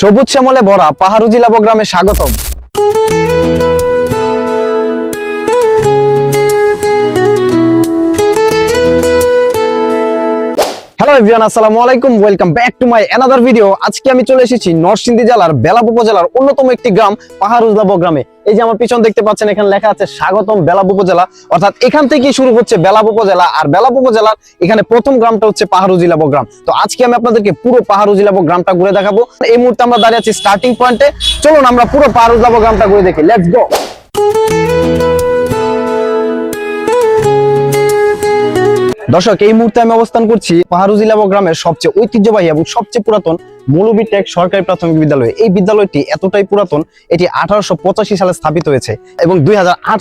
সবুজ শ্যামলে ভরা পাহাড়ু জেলা গ্রামে স্বাগতম। হ্যালো এভরিওয়ান আসসালামু আলাইকুম। Welcome back to my another video আজকে আমি চলে এসেছি নরসিংদী জেলার বেলাব উপজেলার অন্যতম একটি গ্রাম, পাহাড়ুজলাব গ্রামে। এই যে আমার পিছন দেখতে পাচ্ছেন, এখানে লেখা আছে স্বাগতম বেলাব উপজেলা। অর্থাৎ এখান থেকে শুরু হচ্ছে বেলাব উপজেলা। আর বেলাব উপজেলার এখানে প্রথম গ্রামটা হচ্ছে পাহাড়ু জিলাব গ্রাম। তো আজকে আমি আপনাদেরকে পুরো পাহাড়ু জিলাব গ্রামটা ঘুরে দেখাবো। এই মুহূর্তে আমরা দাঁড়িয়ে আছি স্টার্টিং পয়েন্টে চলুন, আমরা পুরো পাহাড়ু জিলাব গ্রামটা ঘুরে দেখি। লেটস গো দর্শক, এই মুহূর্তে আমি অবস্থান করছি পাহাড়ু জেলা ও গ্রামের সবচেয়ে ঐতিহ্যবাহী এবং সবচেয়ে পুরাতন মৌলবী টেক সরকারি প্রাথমিক বিদ্যালয়। এই বিদ্যালয়টি এতটাই পুরাতন, এটি আঠারোশো পঁচাশি সালে স্থাপিত হয়েছে এবং দুই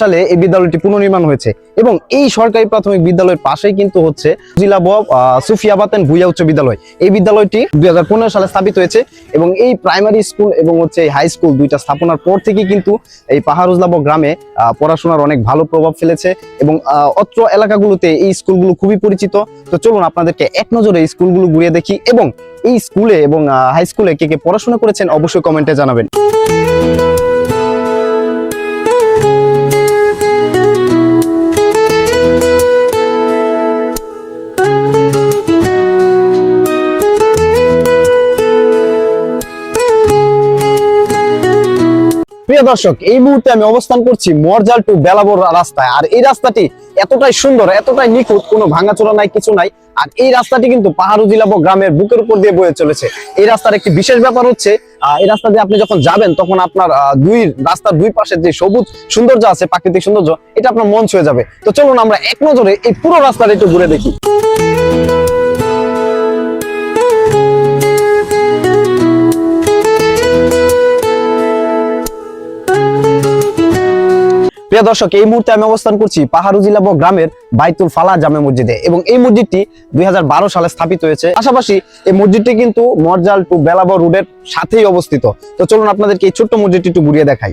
সালে এই বিদ্যালয়টি পুনর্নির্মাণ হয়েছে এবং এই সরকারি প্রাথমিক বিদ্যালয়ের পাশেই কিন্তু হচ্ছে জেলা সুফিয়াবাতেন ভুইয়া উচ্চ বিদ্যালয়। এই বিদ্যালয়টি দুই হাজার পনেরো সালে স্থাপিত হয়েছে এবং এই প্রাইমারি স্কুল এবং হচ্ছে হাই স্কুল দুইটা স্থাপনার পর থেকেই কিন্তু এই পাহাড়ুজলাব গ্রামে পড়াশোনার অনেক ভালো প্রভাব ফেলেছে এবং অত্র এলাকাগুলোতে এই স্কুলগুলো খুবই পরিচিত। তো চলুন আপনাদেরকে এক নজরে স্কুলগুলো ঘুরিয়ে দেখি এবং এই স্কুলে এবং হাই স্কুলে কে কে পড়াশোনা করেছেন অবশ্যই কমেন্টে জানাবেন। প্রিয় দর্শক, এই মুহূর্তে আমি অবস্থান করছি মরজাল টু বেলাবর রাস্তায়। আর এই রাস্তাটি এতটাই সুন্দর, এতটাই নিখুঁত, কোনো ভাঙাচোরা নাই, কিছু নাই। আর এই রাস্তাটি কিন্তু পাহাড়ু জিলাবো গ্রামের বুকের উপর দিয়ে বয়ে চলেছে। এই রাস্তার একটি বিশেষ ব্যাপার হচ্ছে এই রাস্তা দিয়ে আপনি যখন যাবেন, তখন আপনার দুই, রাস্তার দুই পাশে যে সবুজ সৌন্দর্য আছে, প্রাকৃতিক সৌন্দর্য, এটা আপনার মন ছুঁয়ে যাবে। তো চলুন আমরা এক নজরে এই পুরো রাস্তাটা একটু ঘুরে দেখি। প্রিয় দর্শক, এই মুহূর্তে আমি অবস্থান করছি পাহাড়ু জিলাব গ্রামের বাইতুল ফালা জামে মসজিদে এবং এই মসজিদটি দুই হাজার বারো সালে স্থাপিত হয়েছে। পাশাপাশি এই মসজিদটি কিন্তু মরজাল টু বেলাবর রোডের সাথেই অবস্থিত। তো চলুন আপনাদেরকে এই ছোট্ট মসজিদটি একটু ঘুরিয়ে দেখাই।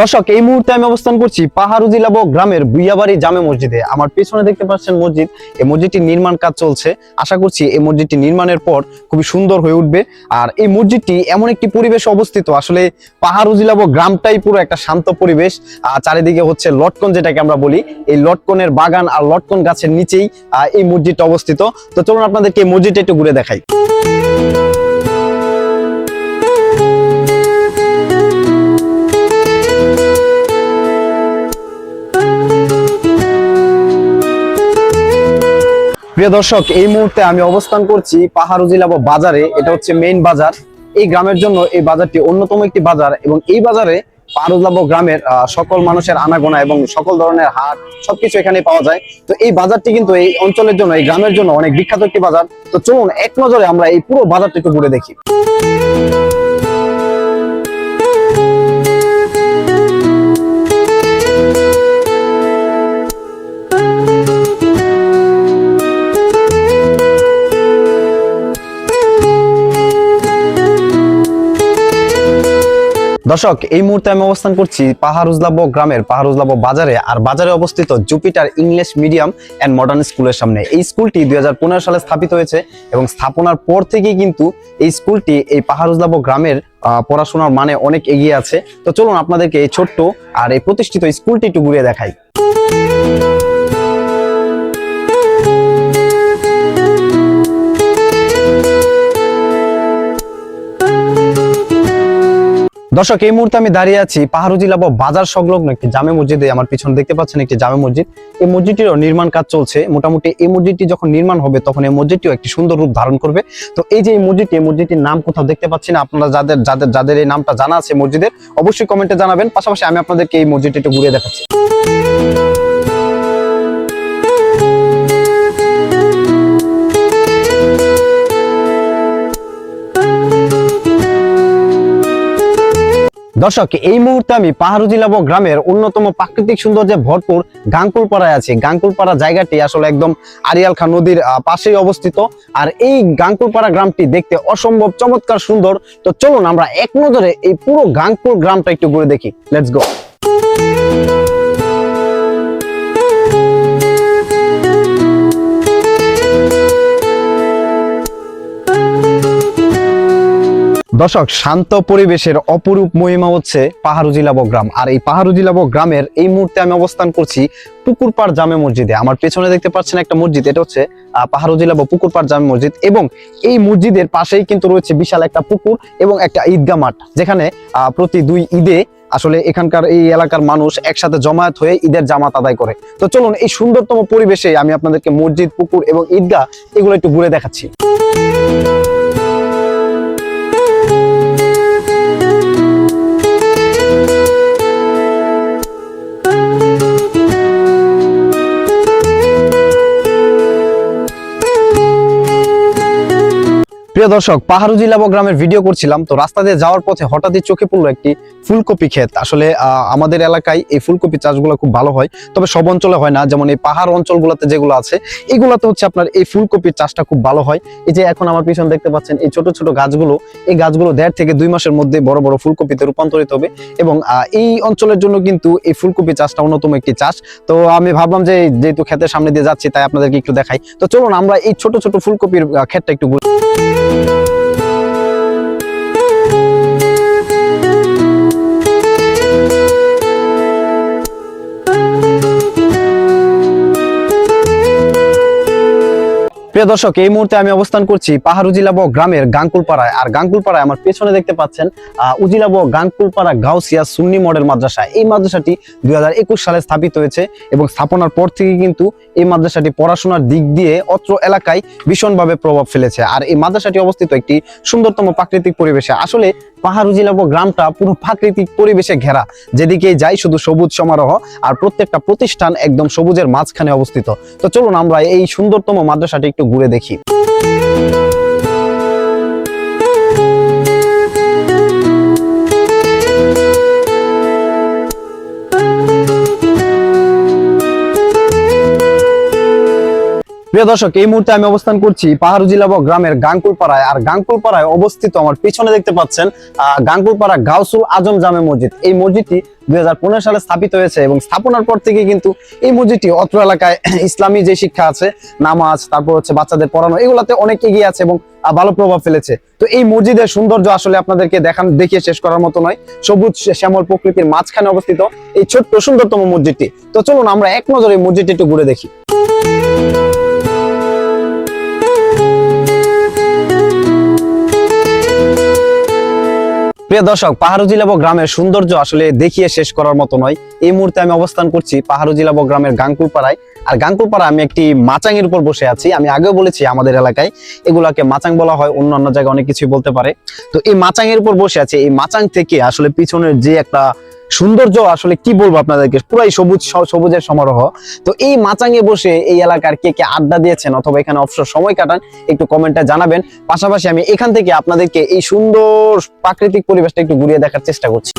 দর্শক, এই মুহূর্তে আমি অবস্থান করছি পাহাড়ু জেলা গ্রামের বুইয়াবাড়ি জামে মসজিদে। আমার পেছনে দেখতে পাচ্ছেন মসজিদ। এই মসজিদটির নির্মাণ কাজ চলছে। আশা করছি এই মসজিদটি নির্মাণের পর খুবই সুন্দর হয়ে উঠবে। আর এই মসজিদটি এমন একটি পরিবেশে অবস্থিত, আসলে পাহাড়ু জেলা গ্রামটাই পুরো একটা শান্ত পরিবেশ। আর চারিদিকে হচ্ছে লটকন যেটাকে আমরা বলি। এই লটকনের বাগান আর লটকন গাছের নিচেই এই মসজিদটা অবস্থিত। তো চলুন আপনাদেরকে এই মসজিদটা একটু ঘুরে দেখাই। প্রিয় দর্শক, এই মুহূর্তে আমি অবস্থান করছি পাহাড়ু জেলা বা বাজারে। এটা হচ্ছে মেইন বাজার। এই গ্রামের জন্য এই বাজারটি অন্যতম একটি বাজার এবং এই বাজারে পারুজলাব গ্রামের সকল মানুষের আনাগোনা এবং সকল ধরনের হাট সবকিছু এখানে পাওয়া যায়। তো এই বাজারটি কিন্তু এই অঞ্চলের জন্য, এই গ্রামের জন্য অনেক বিখ্যাত একটি বাজার। তো চলুন, এক নজরে আমরা এই পুরো বাজারটি একটু ঘুরে দেখি। দর্শক, এই মুহূর্তে আমি অবস্থান করছি পাহাড়ুজলাব গ্রামের পাহাড়ুজলাব বাজারে, আর বাজারে অবস্থিত Jupiter English medium and modern স্কুলের সামনে। এই স্কুলটি দুই হাজার পনেরো সালে স্থাপিত হয়েছে এবং স্থাপনার পর থেকেই কিন্তু এই স্কুলটি এই পাহাড়ুজলাব গ্রামের পড়াশোনার মানে অনেক এগিয়ে আছে। তো চলুন আপনাদেরকে এই ছোট্ট আর এই প্রতিষ্ঠিত স্কুলটি একটু ঘুরিয়ে দেখাই। দর্শক, এই মুহূর্তে আমি দাঁড়িয়ে আছি পাহাড়ুজিলা বা বাজার সংলগ্ন একটি জামে মসজিদে। আমার পিছনে দেখতে পাচ্ছেন একটি জামে মসজিদ। এই মসজিদটিরও নির্মাণ কাজ চলছে। মোটামুটি এই মসজিদটি যখন নির্মাণ হবে, তখন এই মসজিদটিও একটি সুন্দর রূপ ধারণ করবে। তো এই যে এই মসজিদটি, এই মসজিদটির নাম কোথাও দেখতে পাচ্ছি না। আপনারা যাদের যাদের যাদের এই নামটা জানা আছে মসজিদের, অবশ্যই কমেন্টে জানাবেন। পাশাপাশি আমি আপনাদেরকে এই মসজিদটি একটু ঘুরিয়ে দেখাচ্ছি। দর্শক, এই মুহূর্তে আমি পাহাড়ু জেলা গ্রামের অন্যতম প্রাকৃতিক সৌন্দর্যে ভরপুর গাঙ্কুলপাড়ায় আছি। গাঙ্কুলপাড়া জায়গাটি আসলে একদম আরিয়াল খান নদীর পাশেই অবস্থিত। আর এই গাঙ্কুলপাড়া গ্রামটি দেখতে অসম্ভব চমৎকার সুন্দর। তো চলুন আমরা এক নজরে এই পুরো গাঙ্কুল গ্রামটা একটু ঘুরে দেখি। লেটস গো দর্শক শান্ত পরিবেশের অপরূপ মহিমা হচ্ছে পাহাড়ু জিলাবো গ্রাম। আর এই পাহাড়ু জিলাবো গ্রামের এই মুহূর্তে আমি অবস্থান করছি পুকুরপাড় জামে মসজিদে। আমার পেছনে দেখতে পাচ্ছেন একটা মসজিদ এটা হচ্ছে আহ, পাহাড়ু জিলাবো পুকুরপাড় জামে মসজিদ এবং এই মসজিদের পাশেই কিন্তু রয়েছে বিশাল একটা পুকুর এবং একটা ঈদগাহ মাঠ যেখানে প্রতি দুই ঈদে আসলে এখানকার এই এলাকার মানুষ একসাথে জমায়েত হয়ে ঈদের জামাত আদায় করে। তো চলুন এই সুন্দরতম পরিবেশে আমি আপনাদেরকে মসজিদ পুকুর এবং ঈদগাহ এগুলো একটু ঘুরে দেখাচ্ছি। প্রিয় দর্শক পাহাড়ু জিলাবো গ্রামের ভিডিও করছিলাম, তো রাস্তা দিয়ে যাওয়ার পথে হঠাৎই চোখে পড়ল একটি ফুলকপি ক্ষেত। আসলে আমাদের এলাকায় এই ফুলকপি চাষগুলো খুব ভালো হয়, তবে সব অঞ্চলে হয় না। যেমন এই পাহাড় অঞ্চলগুলোতে যেগুলো আছে, এগুলোতে হচ্ছে আপনার এই ফুলকপির চাষটা খুব ভালো হয়। এই যে এখন আমার পিছনে দেখতে পাচ্ছেন, এই ছোট ছোট গাছগুলো, এই গাছগুলো দেড় থেকে দুই মাসের মধ্যে বড় বড় ফুলকপিতে রূপান্তরিত হবে এবং এই অঞ্চলের জন্য কিন্তু এই ফুলকপি চাষটা অন্যতম একটি চাষ। তো আমি ভাবলাম যে, যেহেতু ক্ষেতের সামনে দিয়ে যাচ্ছি, তাই আপনাদেরকে একটু দেখাই। তো চলুন, আমরা এই ছোট ছোট ফুলকপির ক্ষেতটা একটু ঘুরে প্রিয় দর্শক, এই মুহূর্তে আমি অবস্থান করছি পাহাড় উজিলাবো গ্রামের গাঙ্কুলপাড়ায়। আর গাঙ্কুলপাড়ায় আমার পেছনে দেখতে পাচ্ছেন উজিলাবো গাঙ্কুলপাড়া গাউসিয়া সুন্নি মডেল মাদ্রাসা। এই মাদ্রাসাটি দুই সালে স্থাপিত হয়েছে এবং স্থাপনার পর থেকে কিন্তু এই মাদ্রাসাটি পড়াশোনার দিক দিয়ে অত্র এলাকায় ভীষণভাবে প্রভাব ফেলেছে। আর এই মাদ্রাসাটি অবস্থিত একটি সুন্দরতম প্রাকৃতিক পরিবেশে। আসলে পাহাড় উজিলাবো গ্রামটা পুরো প্রাকৃতিক পরিবেশে ঘেরা। যেদিকে যাই শুধু সবুজ সমারোহ, আর প্রত্যেকটা প্রতিষ্ঠান একদম সবুজের মাঝখানে অবস্থিত। তো চলুন আমরা এই সুন্দরতম মাদ্রাসাটি একটু ঘুরে দেখি। প্রিয় দর্শক, এই মুহূর্তে আমি অবস্থান করছি পাহাড় জিলাব গ্রামের গাঙ্কুলপাড়ায়। আর গাঙ্কুলপাড়ায় অবস্থিত আমার পিছনে দেখতে পাচ্ছেন গাঙ্কুলপাড়া গাউসুল আজম জামে মসজিদ। এই মসজিদটি দুই সালে স্থাপিত হয়েছে এবং স্থাপনার পর থেকে কিন্তু এই মসজিদটি অত্র এলাকায় ইসলামী যে শিক্ষা আছে, নামাজ, তারপর হচ্ছে বাচ্চাদের পড়ানো, এগুলাতে অনেক এগিয়ে আছে এবং ভালো প্রভাব ফেলেছে। তো এই মসজিদের সৌন্দর্য আসলে আপনাদেরকে দেখান, দেখিয়ে শেষ করার মতো নয়। সবুজ শ্যামল প্রকৃতির মাঝখানে অবস্থিত এই ছোট্ট সুন্দরতম মসজিদটি। তো চলুন আমরা এক নজরে মসজিদটি একটু ঘুরে দেখি। প্রিয় দর্শক, পাহাড়ু জিলাব গ্রামের সৌন্দর্য আসলে দেখিয়ে শেষ করার মতো নয়। এই মুহূর্তে আমি অবস্থান করছি পাহাড় জিলাব গ্রামের গাঙ্কুলপাড়ায় আর গাঙ্কুলপাড়া আমি একটি মাচাঙের উপর বসে আছি। আমি আগেও বলেছি আমাদের এলাকায়, এগুলাকে মাচাং বলা হয় অন্য অন্য জায়গায় অনেক কিছু বলতে পারে। তো এই মাচাঙের উপর বসে আছে। এই মাচাং থেকে আসলে পিছনের যে একটা সৌন্দর্য আসলে কি বলব আপনাদেরকে? পুরাই সবুজ সবুজের সমারোহ। তো এই মাচাঙে বসে এই এলাকার কে কে আড্ডা দিয়েছেন অথবা এখানে অবসর সময় কাটান, একটু কমেন্টে জানাবেন। পাশাপাশি আমি এখান থেকে আপনাদেরকে এই সুন্দর প্রাকৃতিক পরিবেশটা একটু ঘুরিয়ে দেখার চেষ্টা করছি।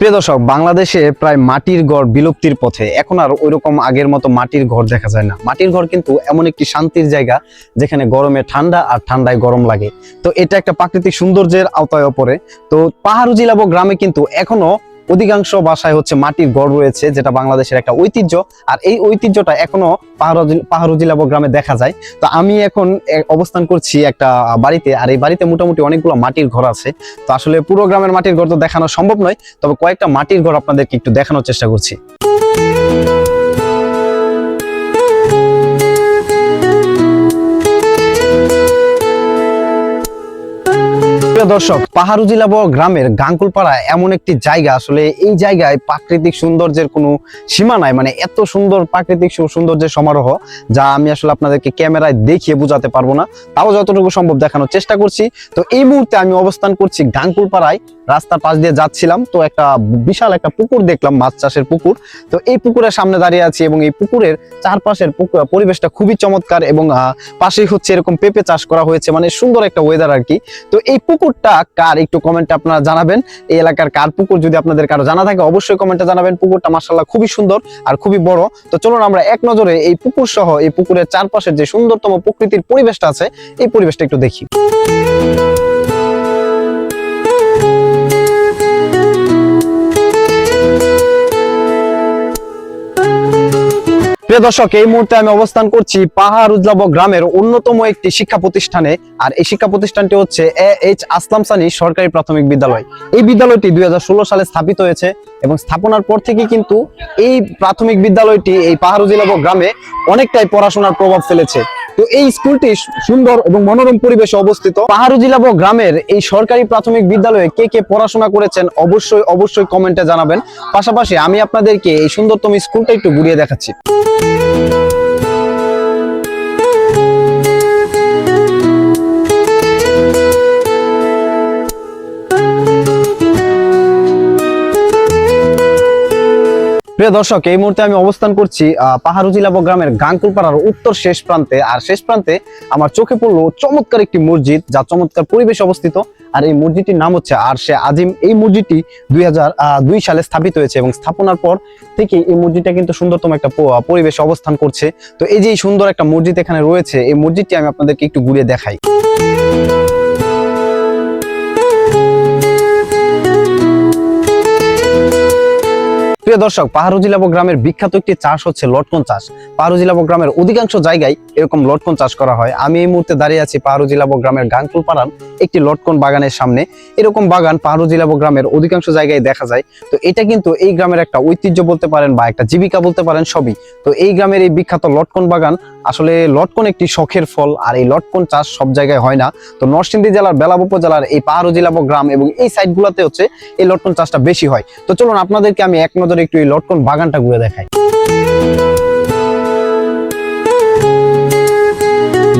প্রিয় দর্শক, বাংলাদেশে প্রায় মাটির ঘর বিলুপ্তির পথে। এখন আর ওইরকম আগের মতো মাটির ঘর দেখা যায় না। মাটির ঘর কিন্তু এমন একটি শান্তির জায়গা, যেখানে গরমে ঠান্ডা আর ঠান্ডায় গরম লাগে। তো এটা একটা প্রাকৃতিক সৌন্দর্যের আওতায় পড়ে তো পাহাড় জিলাবো গ্রামে কিন্তু এখনও অধিকাংশ বাসায় হচ্ছে মাটির গড় রয়েছে, যেটা বাংলাদেশের একটা ঐতিহ্য। আর এই ঐতিহ্যটা এখনও পাহাড় পাহাড় জিলাবো গ্রামে দেখা যায়। তো আমি এখন অবস্থান করছি একটা বাড়িতে, আর এই বাড়িতে মোটামুটি অনেকগুলো মাটির ঘর আছে। তো আসলে পুরো গ্রামের মাটির ঘর তো দেখানো সম্ভব নয়, তবে কয়েকটা মাটির ঘর আপনাদেরকে একটু দেখানোর চেষ্টা করছি। প্রিয় দর্শক পাহাড়ু গ্রামের গাঙ্কুলপাড়া এমন একটি জায়গা। আসলে এই জায়গায় প্রাকৃতিক সৌন্দর্যের কোনো সীমা নাই। মানে এত সুন্দর প্রাকৃতিক সৌন্দর্যের সমারোহ, যা আমি আসলে আপনাদেরকে ক্যামেরায় দেখিয়ে বোঝাতে পারব না। তাও যতটুকু সম্ভব দেখানোর চেষ্টা করছি। তো এই মুহূর্তে আমি অবস্থান করছি গাঙ্কুলপাড়ায়। রাস্তার পাশ দিয়ে যাচ্ছিলাম, তো একটা বিশাল একটা পুকুর দেখলাম, মাছ চাষের পুকুর। তো এই পুকুরের সামনে দাঁড়িয়ে আছি এবং এই পুকুরের চারপাশের পরিবেশটা খুবই চমৎকার এবং পাশেই হচ্ছে এরকম পেঁপে চাষ করা হয়েছে মানে সুন্দর একটা ওয়েদার আর কি তো এই পুকুরটা কার? একটু কমেন্টে আপনারা জানাবেন। এই এলাকার কার পুকুর যদি আপনাদের কারও জানা থাকে, অবশ্যই কমেন্টে জানাবেন। পুকুরটা মার্শাল্লাহ খুবই সুন্দর আর খুবই বড়। তো চলুন আমরা এক নজরে এই পুকুর সহ এই পুকুরের চারপাশের যে সুন্দরতম প্রকৃতির পরিবেশটা আছে, এই পরিবেশটা একটু দেখি। প্রিয় দর্শক, এই মুহূর্তে আমি অবস্থান করছি পাহাড় উজলাব গ্রামের অন্যতম একটি শিক্ষা প্রতিষ্ঠানে। আর এই শিক্ষা প্রতিষ্ঠানটি হচ্ছে এ এইচ আসলাম সানি সরকারি প্রাথমিক বিদ্যালয়। এই বিদ্যালয়টি দুই হাজার ষোলো সালে স্থাপিত হয়েছে এবং স্থাপনার পর থেকে কিন্তু এই প্রাথমিক বিদ্যালয়টি এই পাহাড় উজলাব গ্রামে অনেকটাই পড়াশোনার প্রভাব ফেলেছে। তো এই স্কুলটি সুন্দর এবং মনোরম পরিবেশে অবস্থিত। পাহাড় জিলাব গ্রামের এই সরকারি প্রাথমিক বিদ্যালয়ে কে কে পড়াশোনা করেছেন অবশ্যই অবশ্যই কমেন্টে জানাবেন। পাশাপাশি আমি আপনাদেরকে এই সুন্দরতম স্কুলটা একটু ঘুরিয়ে দেখাচ্ছি। প্রিয় দর্শক এই মুহূর্তে আমি অবস্থান করছি আহ, পাহাড়ু জিলাব গ্রামের গাঙ্কুলপাড়ার উত্তর শেষ প্রান্তে। আর শেষ প্রান্তে আমার চোখে পড়ল চমৎকার একটি মসজিদ যা চমৎকার পরিবেশ অবস্থিত। আর এই মসজিদটির নাম হচ্ছে আর সে আজিম। এই মসজিদটি দুই হাজার দুই সালে স্থাপিত হয়েছে এবং স্থাপনার পর থেকে এই মসজিদটা কিন্তু সুন্দরতম একটা পরিবেশ অবস্থান করছে। তো এই যে সুন্দর একটা মসজিদ এখানে রয়েছে এই মসজিদটি আমি আপনাদেরকে একটু ঘুরিয়ে দেখাই। প্রিয় দর্শক পাহাড়ু জিলাব গ্রামের বিখ্যাত একটি চাষ হচ্ছে লটকন চাষ। পাহাড়ু জিলাব গ্রামের অধিকাংশ জায়গায় এরকম লটকন চাষ করা হয়। আমি এই মুহূর্তে দাঁড়িয়ে আছি পাহাড়ু জিলাব গ্রামের গাংকুল পাড়ার একটি লটকন বাগানের সামনে। এরকম বাগান পাহাড়ু জিলাব গ্রামের অধিকাংশ জায়গায় দেখা যায়। তো এটা কিন্তু এই গ্রামের একটা ঐতিহ্য বলতে পারেন বা একটা জীবিকা বলতে পারেন সবই। তো এই গ্রামের এই বিখ্যাত লটকন বাগান আসলে লটকন একটি শখের ফল আর এই লটকন চাষ সব জায়গায় হয় না। তো নরসিংদী জেলার, বেলাব উপজেলার এই পাহাড়ু জিলাব গ্রাম এবং এই সাইডগুলোতে হচ্ছে এই লটকন চাষটা বেশি হয়। তো চলুন আপনাদেরকে আমি এক নজরে একটু এই লটকন বাগানটা ঘুরে দেখাই।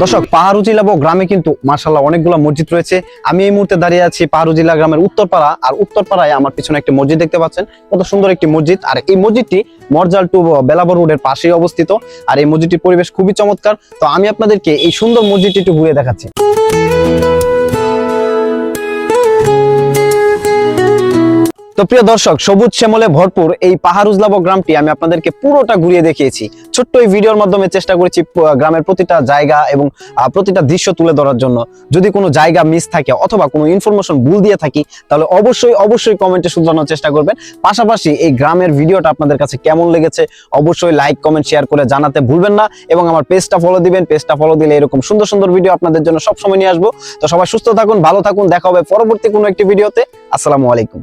দর্শক, পাহাড়ু জিলাবো গ্রামে কিন্তু মার্শাল্লাহ অনেকগুলো মসজিদ রয়েছে। আমি এই মুহূর্তে দাঁড়িয়ে আছি পাহাড়ু জেলা গ্রামের উত্তরপাড়া, আর উত্তরপাড়ায় আমার পিছনে একটি মসজিদ দেখতে পাচ্ছেন। কত সুন্দর একটি মসজিদ। আর এই মসজিদটি মরজাল টু বেলাবর রোডের পাশেই অবস্থিত। আর এই মসজিদটির পরিবেশ খুবই চমৎকার। তো আমি আপনাদেরকে এই সুন্দর মসজিদটি একটু ঘুরে দেখাচ্ছি। তো প্রিয় দর্শক, সবুজ শ্যামলে ভরপুর এই পাহাড় উজলাব গ্রামটি আমি আপনাদেরকে পুরোটা ঘুরিয়ে দেখিয়েছি। ছোট্ট এই ভিডিওর মাধ্যমে চেষ্টা করেছি গ্রামের প্রতিটা জায়গা এবং প্রতিটা দৃশ্য তুলে ধরার জন্য। যদি কোনো জায়গা মিস থাকে অথবা কোনো ইনফরমেশন ভুল দিয়ে থাকি, তাহলে অবশ্যই অবশ্যই কমেন্টে শুধরানোর চেষ্টা করবেন। পাশাপাশি এই গ্রামের ভিডিওটা আপনাদের কাছে কেমন লেগেছে, অবশ্যই লাইক কমেন্ট শেয়ার করে জানাতে ভুলবেন না এবং আমার পেজটা ফলো দিবেন। পেজটা ফলো দিলে এরকম সুন্দর সুন্দর ভিডিও আপনাদের জন্য সবসময় নিয়ে আসব। তো সবাই সুস্থ থাকুন, ভালো থাকুন, দেখা হবে পরবর্তী কোনো একটি ভিডিওতে আসসালামু আলাইকুম।